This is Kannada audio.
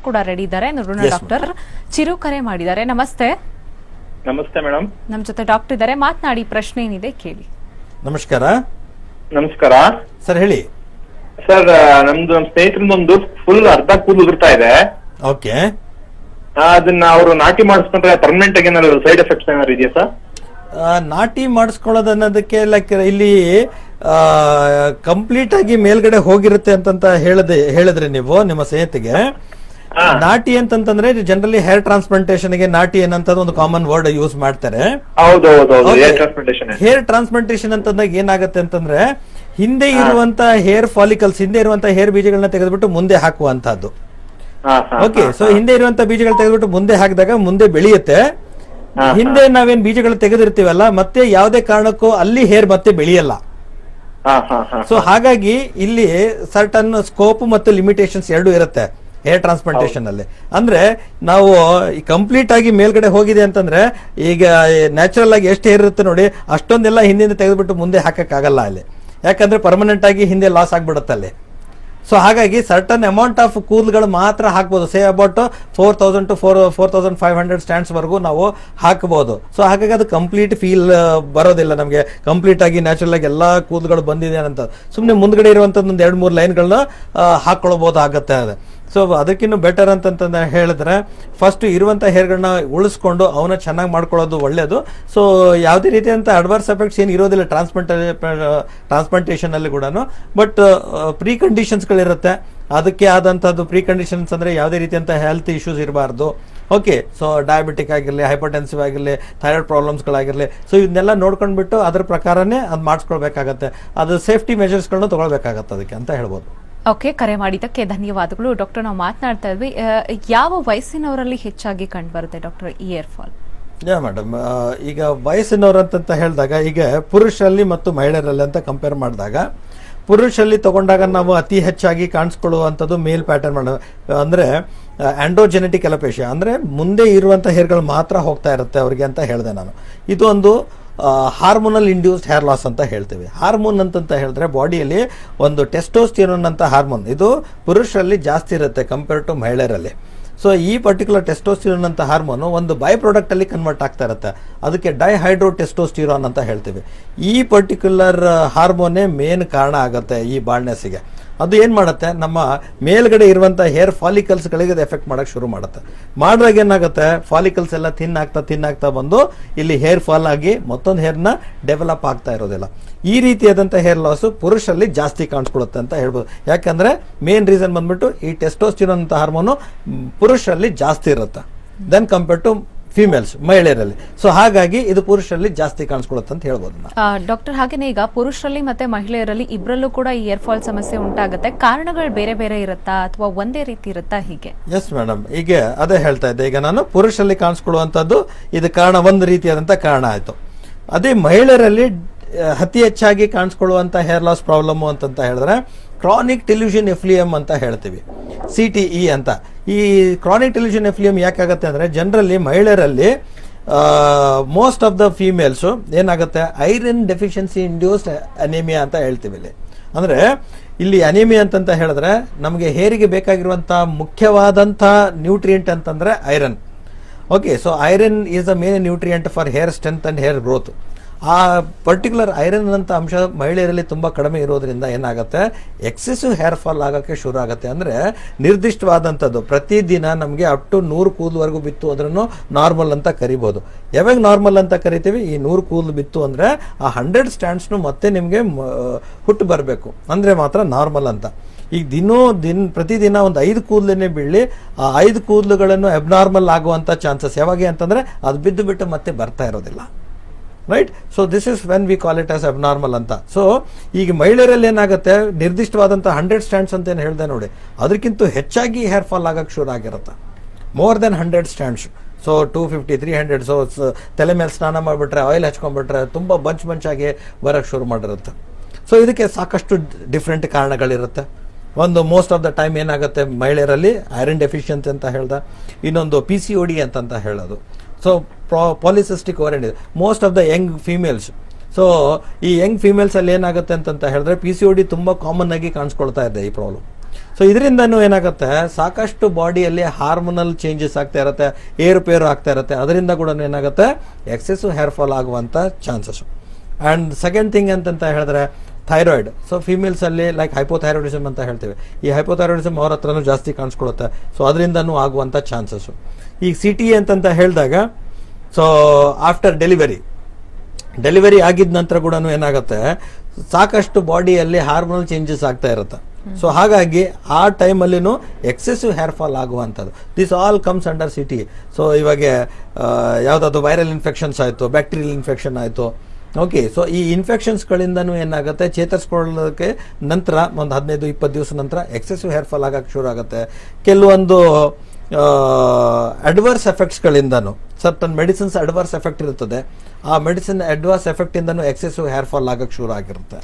ಕೂಡ ರೆಡಿ ಇದ್ದಾರೆ. ನೋಡೋಣ ಡಾಕ್ಟರ್ ಚಿರು ಕರೆ ಮಾಡಿದ್ದಾರೆ. ನಮಸ್ತೆ. ನಮಸ್ತೆ ಮೇಡಮ್ ನಮ್ ಜೊತೆ ಡಾಕ್ಟರ್ ಇದ್ದಾರೆ. ಮಾತನಾಡಿ ಪ್ರಶ್ನೆ ಏನಿದೆ ಕೇಳಿ. ನಮಸ್ಕಾರ. ನಮಸ್ಕಾರ. ಸರ್ ಹೇಳಿ. ಸರ್ ನಮ್ದು ನಮ್ ಒಂದು ಫುಲ್ ಅರ್ಧ ಕೂದಲು ಉದುರ್ತಾ ಇದೆ. ಓಕೆ. ಅದನ್ನ ಅವರು ನಾಟಿ ಮಾಡಿಸ್ಕೊಂಡ್ರೆ ಪರ್ಮನೆಂಟ್ ಆಗಿ ಏನಾದ್ರು ಸೈಡ್ ಎಫೆಕ್ಟ್ಸ್ ಏನಾದ್ರು ಇದೆಯಾ ಸರ್? ನಾಟಿ ಮಾಡಿಸ್ಕೊಳ್ಳೋದು ಅನ್ನೋದಕ್ಕೆ ಲೈಕ್ ಇಲ್ಲಿ ಕಂಪ್ಲೀಟ್ ಆಗಿ ಮೇಲ್ಗಡೆ ಹೋಗಿರುತ್ತೆ ಅಂತಂತ ಹೇಳದೆ ಹೇಳಿದ್ರೆ ನೀವು ನಿಮ್ಮ ಸ್ನೇಹಿತಿಗೆ. ನಾಟಿ ಅಂತಂದ್ರೆ ಜನರಲಿ ಹೇರ್ ಟ್ರಾನ್ಸ್ಪ್ಲಾಂಟೇಶನ್ಗೆ ನಾಟಿ ಏನಂತ ಒಂದು ಕಾಮನ್ ವರ್ಡ್ ಯೂಸ್ ಮಾಡ್ತಾರೆ. ಹೇರ್ ಟ್ರಾನ್ಸ್ಪ್ಲಾಂಟೇಶನ್ ಅಂತಂದಾಗ ಏನಾಗುತ್ತೆ ಅಂತಂದ್ರೆ ಹಿಂದೆ ಇರುವಂತ ಹೇರ್ ಫಾಲಿಕಲ್ಸ್ ಹಿಂದೆ ಇರುವಂತ ಹೇರ್ ಬೀಜಗಳನ್ನ ತೆಗೆದ್ಬಿಟ್ಟು ಮುಂದೆ ಹಾಕುವಂತಹದ್ದು. ಓಕೆ ಸೊ ಹಿಂದೆ ಇರುವಂತ ಬೀಜಗಳು ತೆಗೆದ್ಬಿಟ್ಟು ಮುಂದೆ ಹಾಕಿದಾಗ ಮುಂದೆ ಬೆಳೆಯುತ್ತೆ. ಹಿಂದೆ ನಾವೇನ್ ಬೀಜಗಳು ತೆಗೆದಿರ್ತೀವಲ್ಲ ಮತ್ತೆ ಯಾವುದೇ ಕಾರಣಕ್ಕೂ ಅಲ್ಲಿ ಹೇರ್ ಮತ್ತೆ ಬೆಳೆಯಲ್ಲ. ಸೊ ಹಾಗಾಗಿ ಇಲ್ಲಿ ಸರ್ಟನ್ ಸ್ಕೋಪ್ ಮತ್ತು ಲಿಮಿಟೇಷನ್ಸ್ ಎರಡು ಇರುತ್ತೆ. ಹೇರ್ ಟ್ರಾನ್ಸ್ಪ್ಲಾಂಟೇಶನ್ ಅಲ್ಲಿ. ಅಂದ್ರೆ ನಾವು ಕಂಪ್ಲೀಟ್ ಆಗಿ ಮೇಲ್ಗಡೆ ಹೋಗಿದೆ ಅಂತಂದ್ರೆ ಈಗ ನ್ಯಾಚುರಲ್ ಆಗಿ ಎಷ್ಟು ಹೇರ್ ಇರುತ್ತೆ ನೋಡಿ, ಅಷ್ಟೊಂದೆಲ್ಲ ಹಿಂದಿಂದ ತೆಗೆದುಬಿಟ್ಟು ಮುಂದೆ ಹಾಕಕ್ಕಾಗಲ್ಲ ಅಲ್ಲಿ. ಯಾಕಂದ್ರೆ ಪರ್ಮನೆಂಟ್ ಆಗಿ ಹಿಂದೆ ಲಾಸ್ ಆಗ್ಬಿಡುತ್ತೆ ಅಲ್ಲಿ. ಸೊ ಹಾಗಾಗಿ ಸರ್ಟನ್ ಅಮೌಂಟ್ ಆಫ್ ಕೂದಲುಗಳು ಮಾತ್ರ ಹಾಕ್ಬೋದು. Say about four thousand to four four thousand five hundred strands ವರೆಗೂ ನಾವು ಹಾಕಬಹುದು ಸೊ ಹಾಗಾಗಿ ಅದು ಕಂಪ್ಲೀಟ್ ಫೀಲ್ ಬರೋದಿಲ್ಲ ನಮಗೆ. ಕಂಪ್ಲೀಟ್ ಆಗಿ ನ್ಯಾಚುರಲ್ ಆಗಿ ಎಲ್ಲ ಕೂದಲುಗಳು ಬಂದಿದೆ ಅಂತ. ಸುಮ್ಮನೆ ಮುಂದ್ಗಡೆ ಇರುವಂಥದ್ದು ಒಂದು ಎರಡು ಮೂರು ಲೈನ್ಗಳನ್ನ ಹಾಕೊಳ್ಬಹುದು ಆಗುತ್ತೆ ಅದು. ಸೊ ಅದಕ್ಕಿಂತ ಬೆಟರ್ ಅಂತಂತ ಹೇಳಿದ್ರೆ ಫಸ್ಟ್ ಇರುವಂತ ಹೇರ್ಗಳನ್ನ ಉಳಿಸ್ಕೊಂಡು ಅವನ್ನ ಚೆನ್ನಾಗಿ ಮಾಡ್ಕೊಳ್ಳೋದು ಒಳ್ಳೇದು. ಸೊ ಯಾವುದೇ ರೀತಿಯಂತ ಅಡ್ವರ್ಸ್ ಎಫೆಕ್ಟ್ಸ್ ಏನು ಇರೋದಿಲ್ಲ ಟ್ರಾನ್ಸ್ಪ್ಲಾಂಟ್ ಅಲ್ಲಿ ಕೂಡ ಬಟ್ ಪ್ರೀ ಕಂಡೀಷನ್ಸ್ಗಳಿರುತ್ತೆ ಅದಕ್ಕೆ ಆದಂತದ್ದು ಪ್ರೀ ಕಂಡೀಷನ್ಸ್ ಅಂದ್ರೆ ಯಾವುದೇ ರೀತಿಯಂತ ಹೆಲ್ತ್ ಇಶ್ಯೂಸ್ ಇರಬಾರ್ದು. ಓಕೆ ಸೊ ಡಯಾಬಿಟಿಕ್ ಆಗಿರಲಿ ಹೈಪರ್ಟೆನ್ಸಿವ್ ಆಗಿರಲಿ ಥೈರಾಯ್ಡ್ ಪ್ರಾಬ್ಲಮ್ಸ್ಗಳಾಗಿರಲಿ ಸೊ ಇದನ್ನೆಲ್ಲ ನೋಡ್ಕೊಂಡ್ಬಿಟ್ಟು ಅದ್ರ ಪ್ರಕಾರನೇ ಅದು ಮಾಡಿಸ್ಕೊಳ್ಬೇಕಾಗತ್ತೆ. ಅದು ಸೇಫ್ಟಿ ಮೆಷರ್ಸ್ಗಳನ್ನ ತೊಗೊಳ್ಬೇಕಾಗತ್ತೆ ಅದಕ್ಕೆ ಅಂತ ಹೇಳ್ಬೋದು. ಓಕೆ, ಕರೆ ಮಾಡಿದ್ದಕ್ಕೆ ಧನ್ಯವಾದಗಳು. ಡಾಕ್ಟರ್, ನಾವು ಮಾತನಾಡ್ತಾ ಇದ್ವಿ. ಯಾವ ವಯಸ್ಸಿನವರಲ್ಲಿ ಹೆಚ್ಚಾಗಿ ಕಂಡುಬರುತ್ತೆ doctor hair fall? Yeah, madam ಈಗ ವಯಸ್ಸಿನವ್ರು ಅಂತಂತ ಹೇಳಿದಾಗ, ಈಗ ಪುರುಷರಲ್ಲಿ ಮತ್ತು ಮಹಿಳೆಯರಲ್ಲಿ ಅಂತ ಕಂಪೇರ್ ಮಾಡಿದಾಗ ಪುರುಷರಲ್ಲಿ ತಗೊಂಡಾಗ ನಾವು ಅತಿ ಹೆಚ್ಚಾಗಿ ಕಾಣಿಸ್ಕೊಳ್ಳುವಂಥದ್ದು ಮೇಲ್ ಪ್ಯಾಟರ್ನ್ ಮಾಡ ಅಂದರೆ ಆ್ಯಂಡೋಜೆನೆಟಿಕ್ ಎಲಪೇಶ ಅಂದರೆ ಮುಂದೆ ಇರುವಂಥ ಹೇರ್ಗಳು ಮಾತ್ರ ಹೋಗ್ತಾ ಇರುತ್ತೆ ಅವರಿಗೆ ಅಂತ ಹೇಳಿದೆ ನಾನು. ಇದು ಒಂದು ಹಾರ್ಮೋನಲ್ ಇಂಡ್ಯೂಸ್ಡ್ ಹೇರ್ ಲಾಸ್ ಅಂತ ಹೇಳ್ತೇವೆ. ಹಾರ್ಮೋನ್ ಅಂತಂತ ಹೇಳಿದ್ರೆ ಬಾಡಿಯಲ್ಲಿ ಒಂದು ಟೆಸ್ಟೋಸ್ಟಿರೋನ್ ಅಂತ ಹಾರ್ಮೋನ್ ಇದು ಪುರುಷರಲ್ಲಿ ಜಾಸ್ತಿ ಇರುತ್ತೆ ಕಂಪೇರ್ ಟು ಮಹಿಳೆಯರಲ್ಲಿ. ಸೊ ಈ ಪರ್ಟಿಕ್ಯುಲರ್ ಟೆಸ್ಟೋಸ್ಟಿರೋನ್ ಅಂತ ಹಾರ್ಮೋನು ಒಂದು ಬೈ ಪ್ರಾಡಕ್ಟ್ ಅಲ್ಲಿ ಕನ್ವರ್ಟ್ ಆಗ್ತಾ ಇರುತ್ತೆ. ಅದಕ್ಕೆ ಡೈಹೈಡ್ರೋ ಟೆಸ್ಟೋಸ್ಟಿರೋನ್ ಅಂತ ಹೇಳ್ತೀವಿ. ಈ ಪರ್ಟಿಕ್ಯುಲರ್ ಹಾರ್ಮೋನೇ ಮೇನ್ ಕಾರಣ ಆಗುತ್ತೆ ಈ ಬಾಳ್ನೆಸ್ಸಿಗೆ ಅದು ಏನು ಮಾಡುತ್ತೆ? ನಮ್ಮ ಮೇಲ್ಗಡೆ ಇರುವಂತ ಹೇರ್ ಫಾಲಿಕಲ್ಸ್ ಗಳಿಗೆ ಎಫೆಕ್ಟ್ ಮಾಡಕ್ ಶುರು ಮಾಡುತ್ತೆ. ಮಾಡಿದಾಗ ಏನಾಗುತ್ತೆ? ಫಾಲಿಕಲ್ಸ್ ಎಲ್ಲ ತಿನ್ನಾಗ್ತಾ ಆಗ್ತಾ ಬಂದು ಇಲ್ಲಿ ಹೇರ್ ಫಾಲ್ ಆಗಿ ಮತ್ತೊಂದು ಹೇರ್ನ ಡೆವಲಪ್ ಆಗ್ತಾ ಇರೋದಿಲ್ಲ. ಈ ರೀತಿಯಾದಂಥ ಹೇರ್ ಲಾಸು ಪುರುಷರಲ್ಲಿ ಜಾಸ್ತಿ ಕಾಣಿಸ್ಕೊಳುತ್ತೆ ಅಂತ ಹೇಳ್ಬೋದು. ಯಾಕಂದ್ರೆ ಮೇನ್ ರೀಸನ್ ಬಂದ್ಬಿಟ್ಟು ಈ ಟೆಸ್ಟೋಸ್ಟಿರೋನ್ ಅಂತ ಹಾರ್ಮೋನು ಪುರುಷರಲ್ಲಿ ಜಾಸ್ತಿ ಇರುತ್ತೆ. ದೆನ್ ಕಂಪೇರ್ ಟು ಫಿಮೇಲ್ಸ್ ಮಹಿಳೆಯರಲ್ಲಿ. ಸೊ ಹಾಗಾಗಿ ಇದು ಪುರುಷರಲ್ಲಿ ಜಾಸ್ತಿ ಕಾಣಿಸ್ಕೊಳ್ಳುತ್ತೆ ಅಂತ ಹೇಳ್ಬೋದು ಡಾಕ್ಟರ್ ಹಾಗೇನೆ ಈಗ ಪುರುಷರಲ್ಲಿ ಮತ್ತೆ ಮಹಿಳೆಯರಲ್ಲಿ ಇಬ್ಬರಲ್ಲೂ ಕೂಡ ಈ ಏರ್ ಫಾಲ್ ಸಮಸ್ಯೆ ಉಂಟಾಗುತ್ತೆ. ಕಾರಣಗಳು ಬೇರೆ ಬೇರೆ ಇರುತ್ತಾ ಅಥವಾ ಒಂದೇ ರೀತಿ ಇರುತ್ತಾ ಹೀಗೆ? ಎಸ್ ಮೇಡಮ್ ಈಗ ಅದೇ ಹೇಳ್ತಾ ಇದ್ದೆ. ಈಗ ನಾನು ಪುರುಷರಲ್ಲಿ ಕಾಣಿಸ್ಕೊಳ್ಳುವಂಥದ್ದು ಇದು ಕಾರಣ ಒಂದು ರೀತಿಯಾದಂಥ ಕಾರಣ ಆಯಿತು. ಅದೇ ಮಹಿಳೆಯರಲ್ಲಿ ಅತಿ ಹೆಚ್ಚಾಗಿ ಕಾಣಿಸ್ಕೊಳ್ಳುವಂಥ ಹೇರ್ ಲಾಸ್ ಪ್ರಾಬ್ಲಮ್ ಅಂತಂತ ಹೇಳಿದ್ರೆ ಕ್ರಾನಿಕ್ ಟೆಲಿವಿಷನ್ ಎಫ್ಲಿಯಮ್ ಅಂತ ಹೇಳ್ತೀವಿ. ಸಿ ಟಿ ಇ ಅಂತ. ಈ ಕ್ರಾನಿಕ್ ಟೆಲ್ಯೂಷನ್ ಎಫ್ಲಿಯಮ್ ಯಾಕಾಗತ್ತೆ ಅಂದರೆ ಜನರಲ್ಲಿ, ಮಹಿಳೆಯರಲ್ಲಿ ಮೋಸ್ಟ್ ಆಫ್ ದ ಫೀಮೇಲ್ಸು ಏನಾಗುತ್ತೆ? ಐರನ್ ಡೆಫಿಷಿಯನ್ಸಿ ಇಂಡ್ಯೂಸ್ಡ್ ಅನೇಮಿಯಾ ಅಂತ ಹೇಳ್ತೀವಿ ಇಲ್ಲಿ. ಅಂದರೆ ಇಲ್ಲಿ ಅನಿಮಿಯಾ ಅಂತಂತ ಹೇಳಿದ್ರೆ ನಮಗೆ ಹೇರಿಗೆ ಬೇಕಾಗಿರುವಂಥ ಮುಖ್ಯವಾದಂಥ ನ್ಯೂಟ್ರಿಯೆಂಟ್ ಅಂತಂದ್ರೆ iron okay so iron is a main nutrient for hair strength and hair growth ಆ ಪರ್ಟಿಕ್ಯುಲರ್ ಐರನ್ ಅಂತ ಅಂಶ ಮಹಿಳೆಯರಲ್ಲಿ ತುಂಬ ಕಡಿಮೆ ಇರೋದ್ರಿಂದ ಏನಾಗುತ್ತೆ? ಎಕ್ಸೆಸಿವ್ ಹೇರ್ ಫಾಲ್ ಆಗೋಕ್ಕೆ ಶುರು ಆಗುತ್ತೆ. ಅಂದರೆ ನಿರ್ದಿಷ್ಟವಾದಂಥದ್ದು. ಪ್ರತಿದಿನ ನಮಗೆ ಅಪ್ ಟು ನೂರು ಕೂದಲುವರೆಗೂ ಬಿತ್ತು ಅದನ್ನು ನಾರ್ಮಲ್ ಅಂತ ಕರಿಬೋದು. ಯಾವಾಗ ನಾರ್ಮಲ್ ಅಂತ ಕರಿತೀವಿ? ಈ ನೂರು ಕೂದಲು ಬಿತ್ತು ಅಂದರೆ ಆ ಹಂಡ್ರೆಡ್ ಸ್ಟ್ಯಾಂಡ್ಸ್ನು ಮತ್ತೆ ನಿಮಗೆ ಹುಟ್ಟು ಬರಬೇಕು. ಅಂದರೆ ಮಾತ್ರ ನಾರ್ಮಲ್ ಅಂತ. ಈಗ ದಿನೂ ದಿನ, ಪ್ರತಿದಿನ ಒಂದು ಐದು ಕೂದಲನ್ನೇ ಬೀಳಿ ಆ ಐದು ಕೂದಲುಗಳನ್ನು ಅಬ್ನಾರ್ಮಲ್ ಆಗುವಂಥ ಚಾನ್ಸಸ್ ಯಾವಾಗ ಅಂತಂದರೆ ಅದು ಬಿದ್ದು ಬಿಟ್ಟು ಮತ್ತೆ ಬರ್ತಾ ಇರೋದಿಲ್ಲ. Right so this is when we call it as abnormal ಅಂತ ಸೊ ಈಗ ಮಹಿಳೆಯರಲ್ಲಿ ಏನಾಗುತ್ತೆ? ನಿರ್ದಿಷ್ಟವಾದಂಥ ಹಂಡ್ರೆಡ್ ಸ್ಟ್ಯಾಂಡ್ಸ್ ಅಂತ ಏನು ಹೇಳಿದೆ ನೋಡಿ. ಅದಕ್ಕಿಂತ ಹೆಚ್ಚಾಗಿ ಹೇರ್ ಫಾಲ್ ಆಗಕ್ಕೆ ಶುರು ಆಗಿರುತ್ತೆ. More than hundred strands so two fifty three hundred so, ತಲೆ ಮೇಲೆ ಸ್ನಾನ ಮಾಡಿಬಿಟ್ರೆ ಆಯಿಲ್ ಹಚ್ಕೊಂಡ್ಬಿಟ್ರೆ ತುಂಬ ಬಂಚ್ ಬಂಚಾಗಿ ಬರೋಕ್ಕೆ ಶುರು ಮಾಡಿರುತ್ತೆ. ಸೊ ಇದಕ್ಕೆ ಸಾಕಷ್ಟು ಡಿಫ್ರೆಂಟ್ ಕಾರಣಗಳಿರುತ್ತೆ. ಒಂದು ಮೋಸ್ಟ್ ಆಫ್ ದ ಟೈಮ್ ಏನಾಗುತ್ತೆ? ಮಹಿಳೆಯರಲ್ಲಿ ಐರನ್ ಡೆಫಿಷಿಯನ್ಸಿ ಅಂತ ಹೇಳ್ದೆ. ಇನ್ನೊಂದು ಪಿ ಸಿ ಒ ಡಿ ಅಂತಂತ ಹೇಳೋದು. ಸೊ ಪಾಲಿಸಿಸ್ಟಿಕ್ ಓರಿಯಂಟ್ ಇದೆ most of the young females so ಈ ಯಂಗ್ ಫೀಮೇಲ್ಸ್ ಅಲ್ಲಿ ಏನಾಗುತ್ತೆ ಅಂತಂತ ಹೇಳಿದ್ರೆ ಪಿ ಸಿ ಒ ಡಿ ತುಂಬ ಕಾಮನ್ ಆಗಿ ಕಾಣಿಸ್ಕೊಳ್ತಾ ಇದೆ ಈ ಪ್ರಾಬ್ಲಮ್ ಸೊ ಇದರಿಂದನೂ ಏನಾಗುತ್ತೆ? ಸಾಕಷ್ಟು ಬಾಡಿಯಲ್ಲಿ ಹಾರ್ಮೋನಲ್ ಚೇಂಜಸ್ ಆಗ್ತಾ ಇರುತ್ತೆ ಏರುಪೇರು ಆಗ್ತಾ ಇರುತ್ತೆ. ಅದರಿಂದ ಕೂಡ ಏನಾಗುತ್ತೆ? ಎಕ್ಸೆಸ್ ಹೇರ್ ಫಾಲ್ ಆಗುವಂಥ ಚಾನ್ಸಸ್ ಆ್ಯಂಡ್ ಸೆಕೆಂಡ್ ಥಿಂಗ್ ಅಂತಂತ ಹೇಳಿದ್ರೆ ಥೈರಾಯ್ಡ್ ಸೊ ಫಿಮೇಲ್ಸಲ್ಲಿ ಲೈಕ್ ಹೈಪೋಥೈರಾಯ್ಡಿಸಮ್ ಅಂತ ಹೇಳ್ತೀವಿ. ಈ ಹೈಪೋಥೈರಾಯ್ಡಿಸಮ್ ಅವ್ರ ಹತ್ರನೂ ಜಾಸ್ತಿ ಕಾಣಿಸ್ಕೊಳುತ್ತೆ. ಸೊ ಅದರಿಂದನೂ ಆಗುವಂಥ ಚಾನ್ಸಸ್ಸು ಈಗ ಸಿ ಟಿ ಅಂತಂತ ಹೇಳಿದಾಗ ಸೊ ಆಫ್ಟರ್ ಡೆಲಿವರಿ ಡೆಲಿವರಿ ಆಗಿದ ನಂತರ ಕೂಡ ಏನಾಗುತ್ತೆ? ಸಾಕಷ್ಟು ಬಾಡಿಯಲ್ಲಿ ಹಾರ್ಮೋನಲ್ ಚೇಂಜಸ್ ಆಗ್ತಾ ಇರುತ್ತೆ. ಸೊ ಹಾಗಾಗಿ ಆ ಟೈಮಲ್ಲಿನೂ ಎಕ್ಸೆಸಿವ್ ಹೇರ್ ಫಾಲ್ ಆಗುವಂಥದ್ದು. This all comes under city so ಇವಾಗ ಯಾವುದಾದ್ರು ವೈರಲ್ ಇನ್ಫೆಕ್ಷನ್ಸ್ ಆಯಿತು ಬ್ಯಾಕ್ಟೀರಿಯಲ್ ಇನ್ಫೆಕ್ಷನ್ ಆಯಿತು. ಓಕೆ ಸೊ ಈ ಇನ್ಫೆಕ್ಷನ್ಸ್ಗಳಿಂದನೂ ಏನಾಗುತ್ತೆ? ಚೇತರಿಸ್ಕೊಳ್ಳೋದಕ್ಕೆ ನಂತರ, ಒಂದು ಹದಿನೈದು, ಇಪ್ಪತ್ತು ದಿವಸ ನಂತರ ಎಕ್ಸೆಸಿವ್ ಹೇರ್ ಫಾಲ್ ಆಗಕ್ಕೆ ಶುರು ಆಗುತ್ತೆ. ಕೆಲವೊಂದು ಅಡ್ವರ್ಸ್ ಎಫೆಕ್ಟ್ಸ್ಗಳಿಂದನೂ ಸರ್ಟನ್ ಮೆಡಿಸಿನ್ಸ್ ಅಡ್ವರ್ಸ್ ಎಫೆಕ್ಟ್ ಇರುತ್ತದೆ. ಆ ಮೆಡಿಸಿನ್ ಅಡ್ವರ್ಸ್ ಎಫೆಕ್ಟಿಂದನೂ ಎಕ್ಸೆಸಿವ್ ಹೇರ್ ಫಾಲ್ ಆಗಕ್ಕೆ ಶುರು ಆಗಿರುತ್ತೆ